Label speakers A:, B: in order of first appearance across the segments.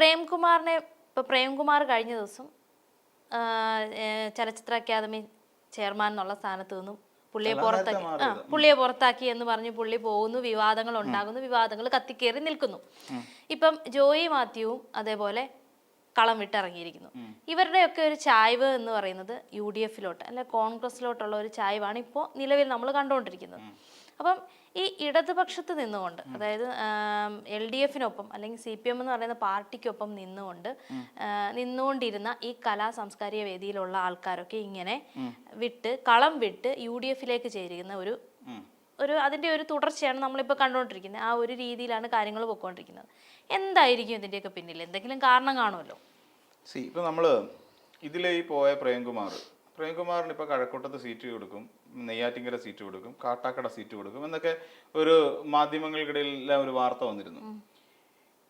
A: പ്രേംകുമാറിനെ ഇപ്പോൾ പ്രേംകുമാർ കഴിഞ്ഞ ദിവസം ചലച്ചിത്ര അക്കാദമി ചെയർമാൻ എന്നുള്ള സ്ഥാനത്ത് നിന്നും പുള്ളിയെ പുറത്താക്കി ആ പുള്ളിയെ പുറത്താക്കി എന്ന് പറഞ്ഞ് പുള്ളി പോകുന്നു വിവാദങ്ങൾ ഉണ്ടാകുന്നു വിവാദങ്ങൾ കത്തിക്കേറി നിൽക്കുന്നു. ഇപ്പം ജോയി മാത്യുവും അതേപോലെ കളം വിട്ടിറങ്ങിയിരിക്കുന്നു. ഇവരുടെയൊക്കെ ഒരു ചായ്വ് എന്ന് പറയുന്നത് യു ഡി എഫിലോട്ട് അല്ലെ കോൺഗ്രസിലോട്ടുള്ള ഒരു ചായ്വാണ് ഇപ്പോൾ നിലവിൽ നമ്മൾ കണ്ടുകൊണ്ടിരിക്കുന്നത്. അപ്പം ഈ ഇടതുപക്ഷത്ത് നിന്നുകൊണ്ട് അതായത് എൽ ഡി എഫിനൊപ്പം അല്ലെങ്കിൽ സി പി എം എന്ന് പറയുന്ന പാർട്ടിക്കൊപ്പം നിന്നുകൊണ്ട് നിന്നുകൊണ്ടിരുന്ന ഈ കലാ സാംസ്കാരിക വേദിയിലുള്ള ആൾക്കാരൊക്കെ ഇങ്ങനെ വിട്ട് കളം വിട്ട് യു ഡി എഫിലേക്ക് ചേരുന്ന ഒരു ഒരു അതിന്റെ ഒരു തുടർച്ചയാണ് നമ്മളിപ്പോൾ കണ്ടുകൊണ്ടിരിക്കുന്നത്. ആ ഒരു രീതിയിലാണ് കാര്യങ്ങൾ പോയിക്കൊണ്ടിരിക്കുന്നത്. എന്തായിരിക്കും ഇതിന്റെയൊക്കെ പിന്നിൽ? എന്തെങ്കിലും കാരണം കാണുമല്ലോ?
B: സി ഇപ്പൊ നമ്മൾ ഇതിലേ ഈ പോയ പ്രേംകുമാർ പ്രേംകുമാറിന് ഇപ്പൊ കഴക്കൂട്ടത്ത് സീറ്റ് കൊടുക്കും. നെയ്യാറ്റിങ്കര സീറ്റ് കൊടുക്കും കാട്ടാക്കട സീറ്റ് കൊടുക്കും എന്നൊക്കെ ഒരു മാധ്യമങ്ങൾക്കിടയിൽ എല്ലാം ഒരു വാർത്ത വന്നിരുന്നു.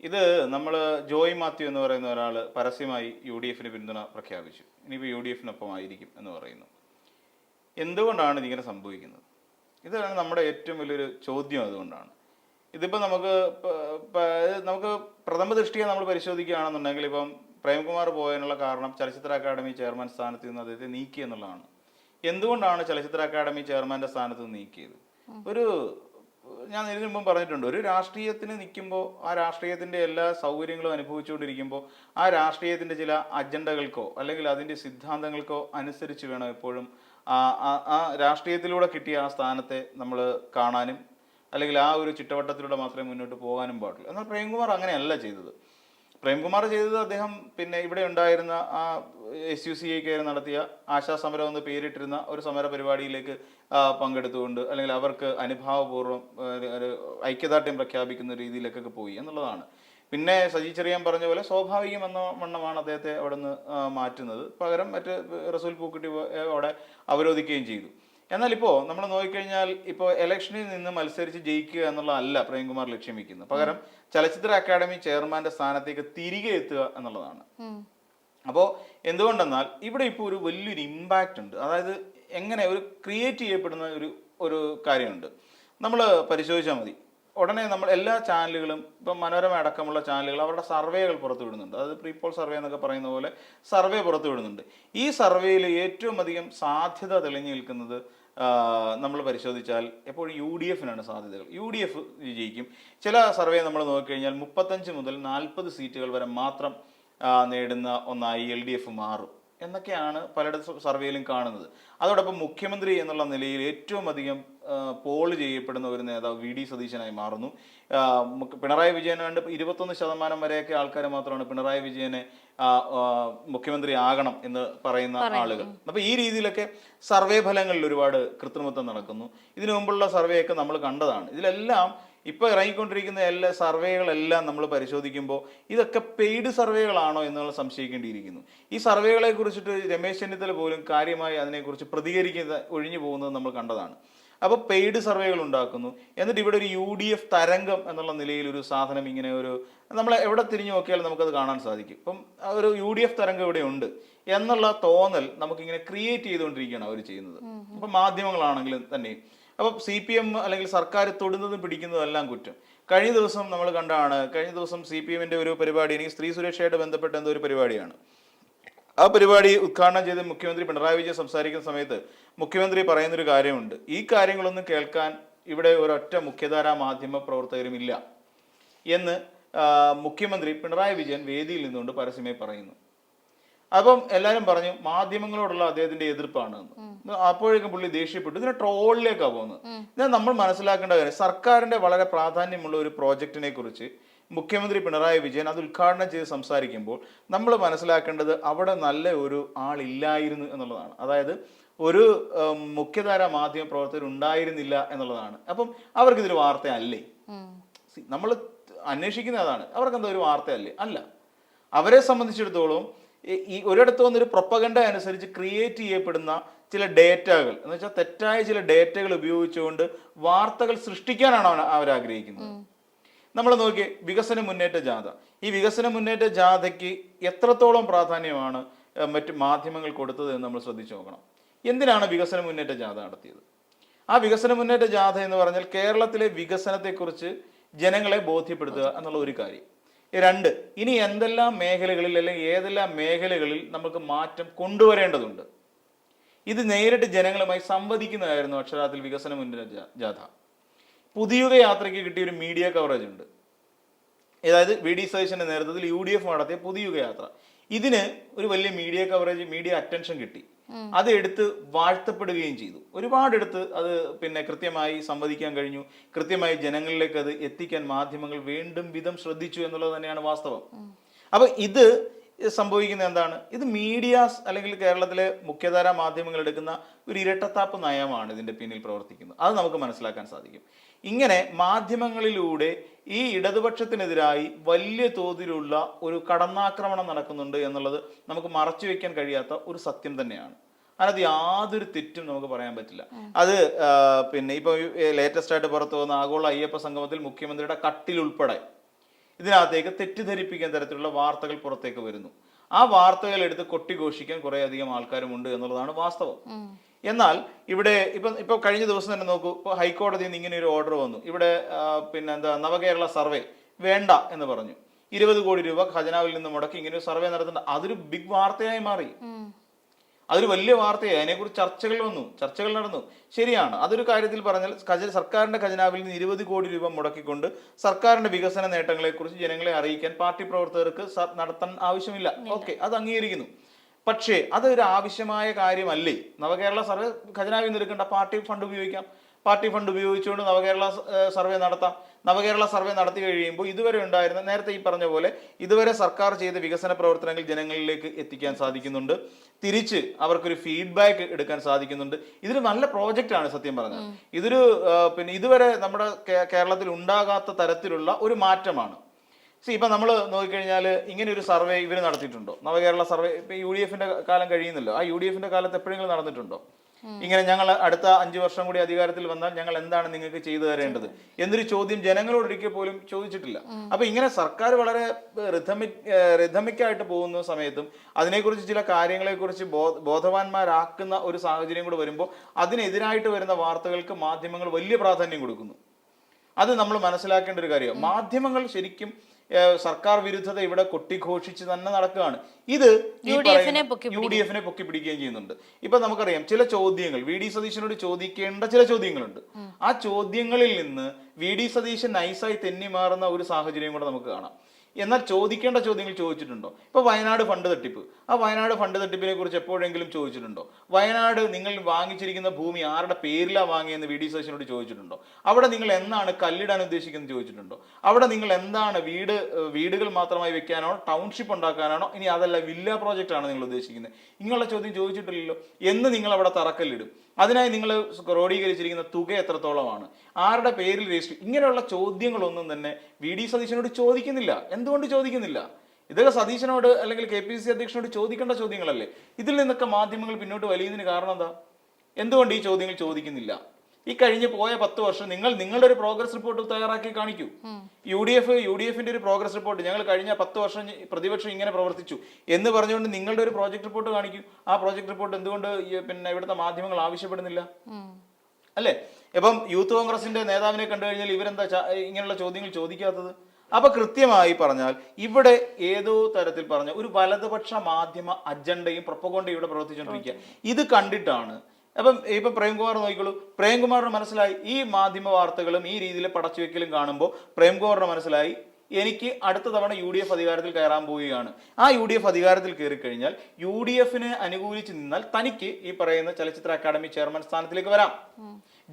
B: ഇത് നമ്മൾ ജോയ് മാത്യു എന്ന് പറയുന്ന ഒരാൾ പരസ്യമായി യു ഡി എഫിന് പിന്തുണ പ്രഖ്യാപിച്ചു. ഇനിയിപ്പോൾ യു ഡി എഫിനൊപ്പം ആയിരിക്കും എന്ന് പറയുന്നു. എന്തുകൊണ്ടാണ് ഇതിങ്ങനെ സംഭവിക്കുന്നത്? ഇതാണ് നമ്മുടെ ഏറ്റവും വലിയൊരു ചോദ്യം അതുകൊണ്ടാണ്. ഇതിപ്പോൾ നമുക്ക് നമുക്ക് പ്രഥമ ദൃഷ്ടിയെ നമ്മൾ പരിശോധിക്കുകയാണെന്നുണ്ടെങ്കിൽ ഇപ്പം പ്രേംകുമാർ പോയതിനുള്ള കാരണം ചലച്ചിത്ര അക്കാദമി ചെയർമാൻ സ്ഥാനത്ത് നിന്ന് അദ്ദേഹത്തെ നീക്കി എന്നുള്ളതാണ്. എന്തുകൊണ്ടാണ് ചലച്ചിത്ര അക്കാദമി ചെയർമാന്റെ സ്ഥാനത്ത് നീക്കിയത്? ഒരു ഞാൻ ഇതിനു മുമ്പ് പറഞ്ഞിട്ടുണ്ട് ഒരു രാഷ്ട്രീയത്തിന് നിൽക്കുമ്പോൾ ആ രാഷ്ട്രീയത്തിന്റെ എല്ലാ സൗകര്യങ്ങളും അനുഭവിച്ചുകൊണ്ടിരിക്കുമ്പോൾ ആ രാഷ്ട്രീയത്തിന്റെ ചില അജണ്ടകൾക്കോ അല്ലെങ്കിൽ അതിന്റെ സിദ്ധാന്തങ്ങൾക്കോ അനുസരിച്ച് വേണം എപ്പോഴും ആ- ആ രാഷ്ട്രീയത്തിലൂടെ കിട്ടിയ ആ സ്ഥാനത്തെ നമ്മൾ കാണാനും അല്ലെങ്കിൽ ആ ഒരു ചിട്ടവട്ടത്തിലൂടെ മാത്രമേ മുന്നോട്ട് പോകാനും പാടുള്ളൂ. എന്നാൽ പ്രേംകുമാർ അങ്ങനെയല്ല ചെയ്തത്. പ്രേംകുമാർ ചെയ്തത് അദ്ദേഹം പിന്നെ ഇവിടെ ഉണ്ടായിരുന്ന ആ എസ് യു സി ഐ കയറി നടത്തിയ ആശാസമരം എന്ന് പേരിട്ടിരുന്ന ഒരു സമര പരിപാടിയിലേക്ക് പങ്കെടുത്തുകൊണ്ട് അല്ലെങ്കിൽ അവർക്ക് അനുഭാവപൂർവം ഒരു ഐക്യദാർഢ്യം പ്രഖ്യാപിക്കുന്ന രീതിയിലേക്കൊക്കെ പോയി എന്നുള്ളതാണ്. പിന്നെ സജി ചെറിയാൻ പറഞ്ഞ പോലെ സ്വാഭാവികം എന്ന വണ്ണമാണ് അദ്ദേഹത്തെ അവിടെ നിന്ന് മാറ്റുന്നത്. പകരം മറ്റ് റസൂൽ പൂക്കുട്ടി അവിടെ അവരോധിക്കുകയും ചെയ്തു. എന്നാൽ ഇപ്പോൾ നമ്മൾ നോക്കിക്കഴിഞ്ഞാൽ ഇപ്പോൾ ഇലക്ഷനിൽ നിന്ന് മത്സരിച്ച് ജയിക്കുക എന്നുള്ളതല്ല പ്രേംകുമാർ ലക്ഷ്യം വെക്കുന്നത്. പകരം ചലച്ചിത്ര അക്കാദമി ചെയർമാന്റെ സ്ഥാനത്തേക്ക് തിരികെ എത്തുക എന്നുള്ളതാണ്. അപ്പോൾ എന്തുകൊണ്ടെന്നാൽ ഇവിടെ ഇപ്പോൾ ഒരു വലിയൊരു ഇമ്പാക്റ്റ് ഉണ്ട്. അതായത് എങ്ങനെ ഒരു ക്രിയേറ്റ് ചെയ്യപ്പെടുന്ന ഒരു ഒരു കാര്യമുണ്ട്. നമ്മൾ പരിശോധിച്ചാൽ മതി. ഉടനെ നമ്മൾ എല്ലാ ചാനലുകളും ഇപ്പം മനോരമ അടക്കമുള്ള ചാനലുകൾ അവരുടെ സർവേകൾ പുറത്തു വിടുന്നുണ്ട്. അതായത് പ്രീപോൾ സർവേ എന്നൊക്കെ പറയുന്ന പോലെ സർവേ പുറത്തു വിടുന്നുണ്ട്. ഈ സർവേയിൽ ഏറ്റവും അധികം സാധ്യത തെളിഞ്ഞു നിൽക്കുന്നത് നമ്മൾ പരിശോധിച്ചാൽ എപ്പോഴും യു ഡി എഫിനാണ് സാധ്യതകൾ. യു ഡി എഫ് വിജയിക്കും. ചില സർവേ നമ്മൾ നോക്കിക്കഴിഞ്ഞാൽ മുപ്പത്തഞ്ച് മുതൽ നാൽപ്പത് സീറ്റുകൾ വരെ മാത്രം നേടുന്ന ഒന്നായി എൽ ഡി എഫ് മാറും എന്നൊക്കെയാണ് പലയിടത്തും സർവേയിലും കാണുന്നത്. അതോടൊപ്പം മുഖ്യമന്ത്രി എന്നുള്ള നിലയിൽ ഏറ്റവും അധികം പോൾ ചെയ്യപ്പെടുന്ന ഒരു നേതാവ് വി ഡി സതീശനായി മാറുന്നു. പിണറായി വിജയന് വേണ്ട ഇരുപത്തൊന്ന് ശതമാനം വരെയൊക്കെ ആൾക്കാർ മാത്രമാണ് പിണറായി വിജയനെ മുഖ്യമന്ത്രി ആകണം എന്ന് പറയുന്ന ആളുകൾ. അപ്പൊ ഈ രീതിയിലൊക്കെ സർവേ ഫലങ്ങളിൽ ഒരുപാട് കൃത്രിമത്വം നടക്കുന്നു. ഇതിനു മുമ്പുള്ള സർവേ ഒക്കെ നമ്മൾ കണ്ടതാണ്. ഇതിലെല്ലാം ഇപ്പൊ ഇറങ്ങിക്കൊണ്ടിരിക്കുന്ന എല്ലാ സർവേകളെല്ലാം നമ്മൾ പരിശോധിക്കുമ്പോൾ ഇതൊക്കെ പെയ്ഡ് സർവേകളാണോ എന്നുള്ള സംശയിക്കേണ്ടിയിരിക്കുന്നു. ഈ സർവേകളെ കുറിച്ചിട്ട് രമേശ് ചെന്നിത്തല പോലും കാര്യമായി അതിനെക്കുറിച്ച് പ്രതികരിക്കുന്ന ഒഴിഞ്ഞു പോകുന്നത് നമ്മൾ കണ്ടതാണ്. അപ്പോൾ പെയ്ഡ് സർവേകൾ ഉണ്ടാക്കുന്നു. എന്നിട്ട് ഇവിടെ ഒരു യു ഡി എഫ് തരംഗം എന്നുള്ള നിലയിൽ ഒരു സാധനം ഇങ്ങനെ ഒരു നമ്മൾ എവിടെ തിരിഞ്ഞു നോക്കിയാലും നമുക്കത് കാണാൻ സാധിക്കും. ഇപ്പം ഒരു യു ഡി എഫ് തരംഗം ഇവിടെ ഉണ്ട്. എന്നുള്ള തോന്നൽ നമുക്കിങ്ങനെ ക്രിയേറ്റ് ചെയ്തുകൊണ്ടിരിക്കുകയാണ് അവർ ചെയ്യുന്നത്. അപ്പം മാധ്യമങ്ങളാണെങ്കിലും തന്നെ. അപ്പം സി പി എം അല്ലെങ്കിൽ സർക്കാർ തൊടുന്നതും പിടിക്കുന്നതും എല്ലാം കുറ്റം. കഴിഞ്ഞ ദിവസം നമ്മൾ കണ്ടാണ് കഴിഞ്ഞ ദിവസം സി പി എമ്മിന്റെ ഒരു പരിപാടി എനിക്ക് സ്ത്രീ സുരക്ഷയായിട്ട് ബന്ധപ്പെട്ട എന്തോ ഒരു പരിപാടിയാണ്. ആ പരിപാടി ഉദ്ഘാടനം ചെയ്ത് മുഖ്യമന്ത്രി പിണറായി വിജയൻ സംസാരിക്കുന്ന സമയത്ത് മുഖ്യമന്ത്രി പറയുന്നൊരു കാര്യമുണ്ട്. ഈ കാര്യങ്ങളൊന്നും കേൾക്കാൻ ഇവിടെ ഒരൊറ്റ മുഖ്യധാരാ മാധ്യമ പ്രവർത്തകരും ഇല്ല എന്ന് മുഖ്യമന്ത്രി പിണറായി വിജയൻ വേദിയിൽ നിന്നുകൊണ്ട് പരസ്യമായി പറയുന്നു. അപ്പം എല്ലാവരും പറഞ്ഞു മാധ്യമങ്ങളോടുള്ള അദ്ദേഹത്തിന്റെ എതിർപ്പാണ് അപ്പോഴേക്കും പുള്ളി ദേഷ്യപ്പെട്ടു. ഇതിനെ ട്രോളിലേക്കാണ് പോകുന്നത്. ഇത് നമ്മൾ മനസ്സിലാക്കേണ്ട കാര്യം സർക്കാരിന്റെ വളരെ പ്രാധാന്യമുള്ള ഒരു പ്രോജക്റ്റിനെ കുറിച്ച് മുഖ്യമന്ത്രി പിണറായി വിജയൻ അത് ഉദ്ഘാടനം ചെയ്ത് സംസാരിക്കുമ്പോൾ നമ്മൾ മനസ്സിലാക്കേണ്ടത് അവിടെ നല്ല ഒരു ആളില്ലായിരുന്നു എന്നുള്ളതാണ്. അതായത് ഒരു മുഖ്യധാര മാധ്യമ പ്രവർത്തകർ ഉണ്ടായിരുന്നില്ല എന്നുള്ളതാണ്. അപ്പം അവർക്കിതൊരു വാർത്തയല്ലേ? നമ്മൾ അന്വേഷിക്കുന്ന അതാണ്. അവർക്ക് എന്താ ഒരു വാർത്തയല്ലേ? അല്ല. അവരെ സംബന്ധിച്ചിടത്തോളം ഈ- ഒരിടത്ത് വന്നൊരു പ്രൊപ്പഗണ്ട അനുസരിച്ച് ക്രിയേറ്റ് ചെയ്യപ്പെടുന്ന ചില ഡേറ്റകൾ എന്ന് വെച്ചാൽ തെറ്റായ ചില ഡേറ്റകൾ ഉപയോഗിച്ചുകൊണ്ട് വാർത്തകൾ സൃഷ്ടിക്കാനാണ് അവൻ അവർ ആഗ്രഹിക്കുന്നത് നമ്മൾ നോക്കി വികസന മുന്നേറ്റ ജാഥ. ഈ വികസന മുന്നേറ്റ ജാഥയ്ക്ക് എത്രത്തോളം പ്രാധാന്യമാണ് മറ്റ് മാധ്യമങ്ങൾ കൊടുത്തത് എന്ന് നമ്മൾ ശ്രദ്ധിച്ചു നോക്കണം. എന്തിനാണ് വികസന മുന്നേറ്റ ജാഥ നടത്തിയത്? ആ വികസന മുന്നേറ്റ ജാഥ എന്ന് പറഞ്ഞാൽ കേരളത്തിലെ വികസനത്തെക്കുറിച്ച് ജനങ്ങളെ ബോധ്യപ്പെടുത്തുക എന്നുള്ള ഒരു കാര്യം. രണ്ട് ഇനി എന്തെല്ലാം മേഖലകളിൽ അല്ലെങ്കിൽ ഏതെല്ലാം മേഖലകളിൽ നമുക്ക് മാറ്റം കൊണ്ടുവരേണ്ടതുണ്ട്? ഇത് നേരിട്ട് ജനങ്ങളുമായി സംവദിക്കുന്നതായിരുന്നു അക്ഷരാത്തിൽ വികസന മുന്നേറ്റ ജാഥ. പുതിയുഗ യാത്രയ്ക്ക് കിട്ടിയ ഒരു മീഡിയ കവറേജ് ഉണ്ട്. അതായത് വി ഡി സതീശന്റെ നേതൃത്വത്തിൽ യു ഡി എഫ് നടത്തിയ പുതിയുഗ യാത്ര. ഇതിന് ഒരു വലിയ മീഡിയ കവറേജ് മീഡിയ അറ്റൻഷൻ കിട്ടി. അത് എടുത്ത് വാഴ്ത്തപ്പെടുകയും ചെയ്തു. ഒരുപാട് എടുത്ത് അത് പിന്നെ കൃത്യമായി സംവദിക്കാൻ കഴിഞ്ഞു. കൃത്യമായി ജനങ്ങളിലേക്ക് അത് എത്തിക്കാൻ മാധ്യമങ്ങൾ വീണ്ടും വിധം ശ്രദ്ധിച്ചു എന്നുള്ളത് തന്നെയാണ് വാസ്തവം. അപ്പൊ ഇത് സംഭവിക്കുന്നത് എന്താണ്? ഇത് മീഡിയാസ് അല്ലെങ്കിൽ കേരളത്തിലെ മുഖ്യധാര മാധ്യമങ്ങൾ എടുക്കുന്ന ഒരു ഇരട്ടത്താപ്പ് നയമാണ് ഇതിന്റെ പിന്നിൽ പ്രവർത്തിക്കുന്നത്. അത് നമുക്ക് മനസ്സിലാക്കാൻ സാധിക്കും. ഇങ്ങനെ മാധ്യമങ്ങളിലൂടെ ഈ ഇടതുപക്ഷത്തിനെതിരായി വലിയ തോതിലുള്ള ഒരു കടന്നാക്രമണം നടക്കുന്നുണ്ട് എന്നുള്ളത് നമുക്ക് മറച്ചു വെക്കാൻ കഴിയാത്ത ഒരു സത്യം തന്നെയാണ്. അതിനകത്ത് യാതൊരു തെറ്റും നമുക്ക് പറയാൻ പറ്റില്ല. അത് പിന്നെ ഇപ്പൊ ലേറ്റസ്റ്റ് ആയിട്ട് പുറത്തു വന്ന ആഗോള അയ്യപ്പ സംഗമത്തിൽ മുഖ്യമന്ത്രിയുടെ കട്ടിൽ ഉൾപ്പെടെ ഇതിനകത്തേക്ക് തെറ്റിദ്ധരിപ്പിക്കാൻ തരത്തിലുള്ള വാർത്തകൾ പുറത്തേക്ക് വരുന്നു. ആ വാർത്തകൾ എടുത്ത് കൊട്ടിഘോഷിക്കാൻ കുറെ അധികം ആൾക്കാരുമുണ്ട് എന്നുള്ളതാണ് വാസ്തവം. എന്നാൽ ഇവിടെ ഇപ്പം ഇപ്പൊ കഴിഞ്ഞ ദിവസം തന്നെ നോക്കൂ ഇപ്പൊ ഹൈക്കോടതിയിൽ നിന്ന് ഇങ്ങനെ ഒരു ഓർഡർ വന്നു. ഇവിടെ പിന്നെ എന്താ നവകേരള സർവേ വേണ്ട എന്ന് പറഞ്ഞു. ഇരുപത് കോടി രൂപ ഖജനാവിൽ നിന്ന് മുടക്കി ഇങ്ങനെ ഒരു സർവേ നടത്തേണ്ട അതൊരു ബിഗ് വാർത്തയായി മാറി. അതൊരു വലിയ വാർത്തയായി അതിനെക്കുറിച്ച് ചർച്ചകൾ വന്നു. ചർച്ചകൾ നടന്നു. ശരിയാണ്. അതൊരു കാര്യത്തിൽ പറഞ്ഞാൽ ഖജ സർക്കാരിന്റെ ഖജനാവിൽ നിന്ന് ഇരുപത് കോടി രൂപ മുടക്കിക്കൊണ്ട് സർക്കാരിന്റെ വികസന നേട്ടങ്ങളെക്കുറിച്ച് ജനങ്ങളെ അറിയിക്കാൻ പാർട്ടി പ്രവർത്തകർക്ക് നടത്താൻ ആവശ്യമില്ല. ഓക്കെ. അത് അംഗീകരിക്കുന്നു. പക്ഷേ അതൊരു ആവശ്യമായ കാര്യമല്ലേ? നവകേരള സർവേ ഖജനാവിൽ നിന്ന് എടുക്കേണ്ട പാർട്ടി ഫണ്ട് ഉപയോഗിക്കാം. പാർട്ടി ഫണ്ട് ഉപയോഗിച്ചുകൊണ്ട് നവകേരള സർവേ നടത്താം. നവകേരള സർവേ നടത്തി കഴിയുമ്പോൾ ഇതുവരെ ഉണ്ടായിരുന്ന നേരത്തെ ഈ പറഞ്ഞ പോലെ ഇതുവരെ സർക്കാർ ചെയ്ത വികസന പ്രവർത്തനങ്ങൾ ജനങ്ങളിലേക്ക് എത്തിക്കാൻ സാധിക്കുന്നുണ്ട്. തിരിച്ച് അവർക്കൊരു ഫീഡ്ബാക്ക് എടുക്കാൻ സാധിക്കുന്നുണ്ട്. ഇതൊരു നല്ല പ്രോജക്റ്റ് ആണ് സത്യം പറഞ്ഞത് ഇതൊരു പിന്നെ ഇതുവരെ നമ്മുടെ കേരളത്തിൽ ഉണ്ടാകാത്ത തരത്തിലുള്ള ഒരു മാറ്റമാണ്. സി ഇപ്പം നമ്മൾ നോക്കിക്കഴിഞ്ഞാൽ ഇങ്ങനെ ഒരു സർവേ ഇവർ നടത്തിയിട്ടുണ്ടോ? നവകേരള സർവേ ഇപ്പം യു ഡി എഫിന്റെ കാലം കഴിയുന്നല്ലോ. ആ യു ഡി എഫിന്റെ കാലത്ത് എപ്പോഴെങ്കിലും നടന്നിട്ടുണ്ടോ? ഇങ്ങനെ ഞങ്ങൾ അടുത്ത അഞ്ചു വർഷം കൂടി അധികാരത്തിൽ വന്നാൽ ഞങ്ങൾ എന്താണ് നിങ്ങൾക്ക് ചെയ്തു തരേണ്ടത്? എന്നൊരു ചോദ്യം ജനങ്ങളോട് ഒരിക്കൽ പോലും ചോദിച്ചിട്ടില്ല. അപ്പൊ ഇങ്ങനെ സർക്കാർ വളരെ റിഥമിക് റിഥമിക്കായിട്ട് പോകുന്ന സമയത്തും അതിനെക്കുറിച്ച് ചില കാര്യങ്ങളെക്കുറിച്ച് ബോധവാന്മാരാക്കുന്ന ഒരു സാഹചര്യം കൂടെ വരുമ്പോൾ അതിനെതിരായിട്ട് വരുന്ന വാർത്തകൾക്ക് മാധ്യമങ്ങൾ വലിയ പ്രാധാന്യം കൊടുക്കുന്നു. അത് നമ്മൾ മനസ്സിലാക്കേണ്ട ഒരു കാര്യമാണ്. മാധ്യമങ്ങൾ ശരിക്കും സർക്കാർ വിരുദ്ധത ഇവിടെ കൊട്ടിഘോഷിച്ച് തന്നെ നടക്കുകയാണ്. ഇത് യു ഡി എഫിനെ പൊക്കി പിടിക്കുകയും ചെയ്യുന്നുണ്ട്. ഇപ്പൊ നമുക്കറിയാം ചില ചോദ്യങ്ങൾ വി ഡി സതീശനോട് ചോദിക്കേണ്ട ചില ചോദ്യങ്ങളുണ്ട്. ആ ചോദ്യങ്ങളിൽ നിന്ന് വി ഡി സതീശൻ നൈസായി തെന്നി മാറുന്ന ഒരു സാഹചര്യം കൂടെ നമുക്ക് കാണാം. എന്നാൽ ചോദിക്കേണ്ട ചോദ്യങ്ങൾ ചോദിച്ചിട്ടുണ്ടോ? ഇപ്പൊ വയനാട് ഫണ്ട് തട്ടിപ്പ്. ആ വയനാട് ഫണ്ട് തട്ടിപ്പിനെ കുറിച്ച് എപ്പോഴെങ്കിലും ചോദിച്ചിട്ടുണ്ടോ? വയനാട് നിങ്ങൾ വാങ്ങിച്ചിരിക്കുന്ന ഭൂമി ആരുടെ പേരിലാ വാങ്ങിയെന്ന് വി ഡി സതീശനോട് ചോദിച്ചിട്ടുണ്ടോ? അവിടെ നിങ്ങൾ എന്നാണ് കല്ലിടാൻ ഉദ്ദേശിക്കുന്നത് ചോദിച്ചിട്ടുണ്ടോ? അവിടെ നിങ്ങൾ എന്താണ് വീട് വീടുകൾ മാത്രമായി വെക്കാനോ ടൗൺഷിപ്പ് ഉണ്ടാക്കാനാണോ? ഇനി അതല്ല വില്ല പ്രോജക്റ്റ് ആണ് നിങ്ങൾ ഉദ്ദേശിക്കുന്നത്. ഇങ്ങനെയുള്ള ചോദ്യം ചോദിച്ചിട്ടില്ലല്ലോ എന്ന് നിങ്ങൾ അവിടെ തറക്കല്ലിടും. അതിനായി നിങ്ങൾ ക്രോഡീകരിച്ചിരിക്കുന്ന തുക എത്രത്തോളമാണ്? ആരുടെ പേരിൽ രജിസ്റ്റർ ഇങ്ങനെയുള്ള ചോദ്യങ്ങളൊന്നും തന്നെ വി ഡി സതീശനോട് ചോദിക്കുന്നില്ല. എന്തുകൊണ്ട് ചോദിക്കുന്നില്ല? ഇതൊക്കെ സതീശനോട് അല്ലെങ്കിൽ കെ പി സി അധ്യക്ഷനോട് ചോദിക്കേണ്ട ചോദ്യങ്ങളല്ലേ? ഇതിൽ നിന്നൊക്കെ മാധ്യമങ്ങൾ പിന്നോട്ട് വലിയതിന് കാരണം എന്താ? എന്തുകൊണ്ട് ഈ ചോദ്യങ്ങൾ ചോദിക്കുന്നില്ല? ഈ കഴിഞ്ഞ് പോയ പത്ത് വർഷം നിങ്ങൾ നിങ്ങളുടെ ഒരു പ്രോഗ്രസ് റിപ്പോർട്ട് തയ്യാറാക്കി കാണിക്കൂ. U D F U D എഫിന്റെ ഒരു പ്രോഗ്രസ് റിപ്പോർട്ട് ഞങ്ങൾ കഴിഞ്ഞ പത്ത് വർഷം പ്രതിപക്ഷം ഇങ്ങനെ പ്രവർത്തിച്ചു. എന്ന് പറഞ്ഞുകൊണ്ട് നിങ്ങളുടെ ഒരു പ്രോജക്ട് റിപ്പോർട്ട് കാണിക്കൂ. ആ പ്രോജക്ട് റിപ്പോർട്ട് എന്തുകൊണ്ട് പിന്നെ ഇവിടുത്തെ മാധ്യമങ്ങൾ ആവശ്യപ്പെടുന്നില്ല. അല്ലേ? ഇപ്പം യൂത്ത് കോൺഗ്രസിന്റെ നേതാവിനെ കണ്ടു കഴിഞ്ഞാൽ ഇവരെന്താ ഇങ്ങനെയുള്ള ചോദ്യങ്ങൾ ചോദിക്കാത്തത്? അപ്പൊ കൃത്യമായി പറഞ്ഞാൽ ഇവിടെ ഏതോ തരത്തിൽ പറഞ്ഞ ഒരു വലതുപക്ഷ മാധ്യമ അജണ്ടയും പ്രൊപ്പകൊണ്ടയും ഇവിടെ പ്രവർത്തിച്ചുകൊണ്ടിരിക്കുക. ഇത് കണ്ടിട്ടാണ് അപ്പം ഇപ്പൊ പ്രേംകുമാർ നോക്കിക്കോളൂ. പ്രേംകുമാറിന് മനസ്സിലായി ഈ മാധ്യമ വാർത്തകളും ഈ രീതിയിൽ പടച്ചുവെക്കലും കാണുമ്പോൾ പ്രേംകുമാറിന് മനസ്സിലായി എനിക്ക് അടുത്ത തവണ യു ഡി എഫ് അധികാരത്തിൽ കയറാൻ പോവുകയാണ്. ആ യു ഡി എഫ് അധികാരത്തിൽ കയറി കഴിഞ്ഞാൽ യു ഡി എഫിനെ അനുകൂലിച്ച് നിന്നാൽ തനിക്ക് ഈ പറയുന്ന ചലച്ചിത്ര അക്കാദമി ചെയർമാൻ സ്ഥാനത്തിലേക്ക് വരാം.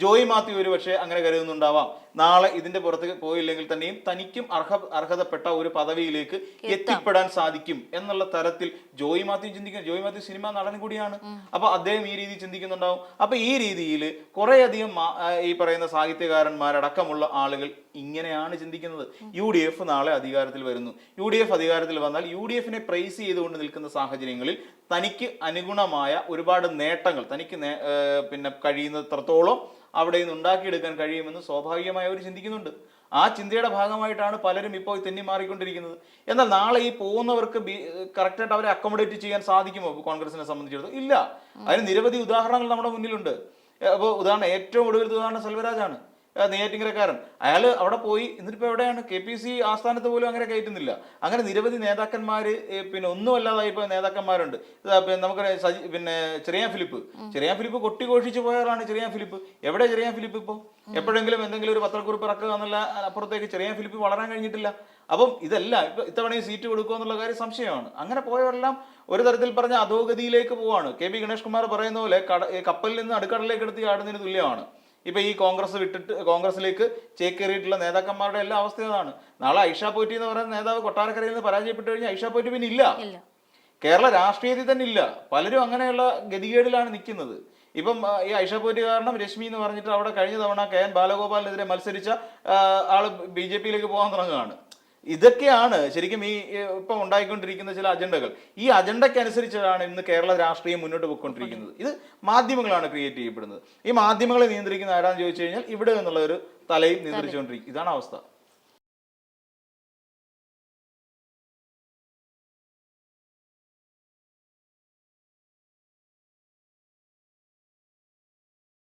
B: ജോയി മാത്യു ഒരു പക്ഷേ അങ്ങനെ കരുതുന്നുണ്ടാവാം. നാളെ ഇതിന്റെ പുറത്ത് പോയില്ലെങ്കിൽ തന്നെയും തനിക്കും അർഹ അർഹതപ്പെട്ട ഒരു പദവിയിലേക്ക് എത്തിപ്പെടാൻ സാധിക്കും എന്നുള്ള തരത്തിൽ ജോയി മാത്യു ചിന്തിക്കുന്ന ജോയി മാത്യു സിനിമ നടൻ കൂടിയാണ്. അപ്പൊ അദ്ദേഹം ഈ രീതി ചിന്തിക്കുന്നുണ്ടാവും. അപ്പൊ ഈ രീതിയിൽ കുറേയധികം അധികം ഈ പറയുന്ന സാഹിത്യകാരന്മാരടക്കമുള്ള ആളുകൾ ഇങ്ങനെയാണ് ചിന്തിക്കുന്നത്. യു ഡി എഫ് നാളെ അധികാരത്തിൽ വരുന്നു. യു ഡി എഫ് അധികാരത്തിൽ വന്നാൽ യു ഡി എഫിനെ പ്രൈസ് ചെയ്തുകൊണ്ട് നിൽക്കുന്ന സാഹചര്യങ്ങളിൽ തനിക്ക് അനുഗുണമായ ഒരുപാട് നേട്ടങ്ങൾ തനിക്ക് പിന്നെ കഴിയുന്നത്രത്തോളം അവിടെ നിന്ന് ഉണ്ടാക്കിയെടുക്കാൻ കഴിയുമെന്ന് സ്വാഭാവികമായി അവർ ചിന്തിക്കുന്നുണ്ട്. ആ ചിന്തയുടെ ഭാഗമായിട്ടാണ് പലരും ഇപ്പോൾ തെന്നി മാറിക്കൊണ്ടിരിക്കുന്നത്. എന്നാൽ നാളെ ഈ പോകുന്നവർക്ക് കറക്റ്റായിട്ട് അവരെ അക്കോമഡേറ്റ് ചെയ്യാൻ സാധിക്കുമോ കോൺഗ്രസിനെ സംബന്ധിച്ചിടത്തോളം? ഇല്ല. അതിന് നിരവധി ഉദാഹരണങ്ങൾ നമ്മുടെ മുന്നിലുണ്ട്. അപ്പോൾ ഉദാഹരണം ഏറ്റവും ഒടുവിലത്തെ ഉദാഹരണം സെൽവരാജാണ്. നെയ്യാറ്റിങ്കരക്കാരൻ. അയാൾ അവിടെ പോയി എന്നിട്ടിപ്പോൾ എവിടെയാണ്? കെ പി സി ആസ്ഥാനത്ത് പോലും അങ്ങനെ കയറ്റുന്നില്ല. അങ്ങനെ നിരവധി നേതാക്കന്മാർ പിന്നെ ഒന്നുമല്ലാതായി ഇപ്പോൾ നേതാക്കന്മാരുണ്ട്. ഇതാ പിന്നെ ചെറിയ ഫിലിപ്പ്. ചെറിയ ഫിലിപ്പ് കൊട്ടിഘോഷിച്ച് പോയവരാണ് ചെറിയ ഫിലിപ്പ്. എവിടെ ചെറിയ ഫിലിപ്പ് ഇപ്പോൾ എപ്പോഴെങ്കിലും എന്തെങ്കിലും ഒരു പത്രക്കുറിപ്പ് ഇറക്കുക എന്നുള്ള അപ്പുറത്തേക്ക് ചെറിയ ഫിലിപ്പ് വളരാൻ കഴിഞ്ഞിട്ടില്ല. അപ്പം ഇതല്ല ഇപ്പൊ ഇത്തവണ സീറ്റ് കൊടുക്കുക എന്നുള്ള കാര്യം സംശയമാണ്. അങ്ങനെ പോയവരെല്ലാം ഒരു തരത്തിൽ പറഞ്ഞ അധോഗതിയിലേക്ക് പോവാണ്. കെ പി ഗണേഷ് കുമാർ പറയുന്ന പോലെ കട കപ്പലിൽ നിന്ന് അടുക്കടലിലേക്ക് എടുത്ത് ചാടുന്നതിന് തുല്യമാണ്. ഇപ്പൊ ഈ കോൺഗ്രസ് വിട്ടിട്ട് കോൺഗ്രസിലേക്ക് ചേക്കേറിയിട്ടുള്ള നേതാക്കന്മാരുടെ എല്ലാ അവസ്ഥ ഇതാണ് നാളെ ഐഷ പോറ്റി എന്ന് പറയുന്ന നേതാവ് കൊട്ടാരക്കരയിൽ നിന്ന് പരാജയപ്പെട്ടു കഴിഞ്ഞാൽ ഐഷ പോറ്റി പിന്നെ ഇല്ല. കേരള രാഷ്ട്രീയത്തിൽ തന്നെ ഇല്ല. പലരും അങ്ങനെയുള്ള ഗതികേടിലാണ് നിൽക്കുന്നത്. ഇപ്പം ഈ ഐഷ പോറ്റി കാരണം രശ്മി എന്ന് പറഞ്ഞിട്ട് അവിടെ കഴിഞ്ഞ തവണ കെ എൻ ബാലഗോപാലിനെതിരെ മത്സരിച്ച ആൾ ബി ജെ പിയിലേക്ക് പോകാൻ തുടങ്ങുകയാണ്. ഇതൊക്കെയാണ് ശരിക്കും ഈ ഇപ്പൊ ഉണ്ടായിക്കൊണ്ടിരിക്കുന്ന ചില അജണ്ടകൾ. ഈ അജണ്ടയ്ക്ക് അനുസരിച്ചാണ് ഇന്ന് കേരള രാഷ്ട്രീയം മുന്നോട്ട് പോയിക്കൊണ്ടിരിക്കുന്നത്. ഇത് മാധ്യമങ്ങളാണ് ക്രിയേറ്റ് ചെയ്യപ്പെടുന്നത്. ഈ മാധ്യമങ്ങളെ നിയന്ത്രിക്കുന്ന ആരാന്ന് ചോദിച്ചു കഴിഞ്ഞാൽ ഇവിടെ നിന്നുള്ള ഒരു തലയിൽ നിയന്ത്രിച്ചുകൊണ്ടിരിക്കും. ഇതാണ് അവസ്ഥ.